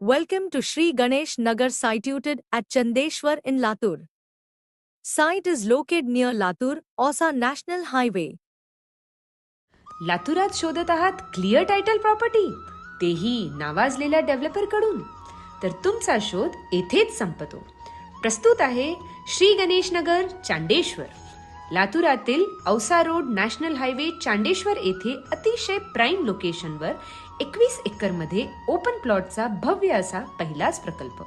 Welcome to Sri Ganesh Nagar situated at Chandeshwar in Latur. Site is located near Latur, Osa National Highway. लातुरात शोधत आहात clear title property तेही नावाजलेल्या डेव्हलपरकडून तर तुमचा शोध येथेच संपतो प्रस्तुत आहे Shri Ganesh Nagar Chandeshwar लातुरातील Ausa road national highway Chandeshwar येथे अतिशय प्राईम लोकेशनवर एकवीस एकरमध्ये ओपन प्लॉटचा भव्य असा पहिलाच प्रकल्प.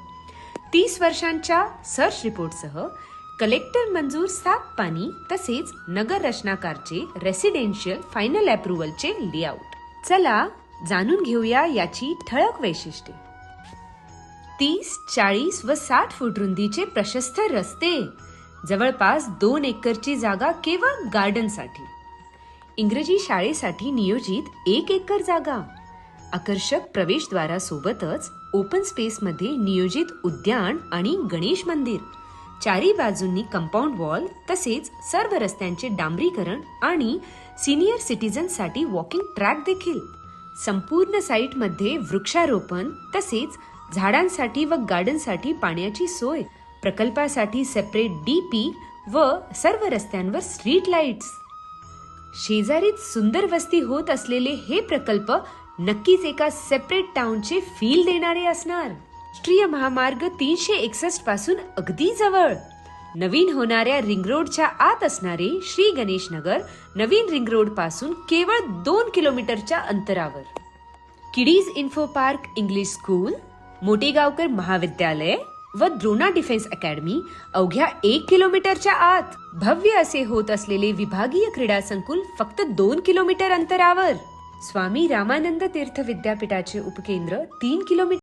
तीस वर्षांच्या सर्च रिपोर्टसह कलेक्टर मंजूर सात पाणी तसेच नगर रचनाकारचे रेसिडेन्शियल फायनल अप्रुव्हलचे लेआउट चला जाणून घेऊया याची ठळक वैशिष्ट्ये. तीस चाळीस व साठ फूट रुंदीचे प्रशस्त रस्ते. जवळपास दोन एकरची जागा केवळ गार्डनसाठी. इंग्रजी शाळेसाठी नियोजित एक एकर जागा. आकर्षक प्रवेशद्वारासोबतच ओपन स्पेसमध्ये नियोजित उद्यान आणि गणेश मंदिर. चारी बाजूंनी कंपाऊंड वॉल तसेच सर्व रस्त्यांचे डांबरीकरण आणि सिनियर सिटीजनसाठी वॉकिंग ट्रॅक देखील. संपूर्ण साईटमध्ये वृक्षारोपण तसेच झाडांसाठी व गार्डनसाठी पाण्याची सोय. प्रकल्पासाठी सेपरेट डीपी व सर्व रस्त्यांवर स्ट्रीट लाईट्स शेजारीच सुंदर वस्ती होत असलेले हे प्रकल्प नक्कीच एका सेपरेट टाउनचे फील देणारे असणार. राष्ट्रीय महामार्ग तीनशे एकसष्टपासून अगदी जवळ. नवीन होणाऱ्या रिंग रोडच्या आत असणारे श्री गणेश नगर नवीन रिंग रोडपासून केवळ दोन किलोमीटरच्या अंतरावर. Kiddies info park English school Mothegaonkar महाविद्यालय व द्रोणा डिफेन्स अकॅडमी अवघ्या एक किलोमीटरच्या आत भव्य असे होत असलेले विभागीय क्रीडा संकुल फक्त दोन किलोमीटर अंतरावर. स्वामी रामानंद तीर्थ विद्यापीठाचे उपकेंद्र तीन किलोमीटर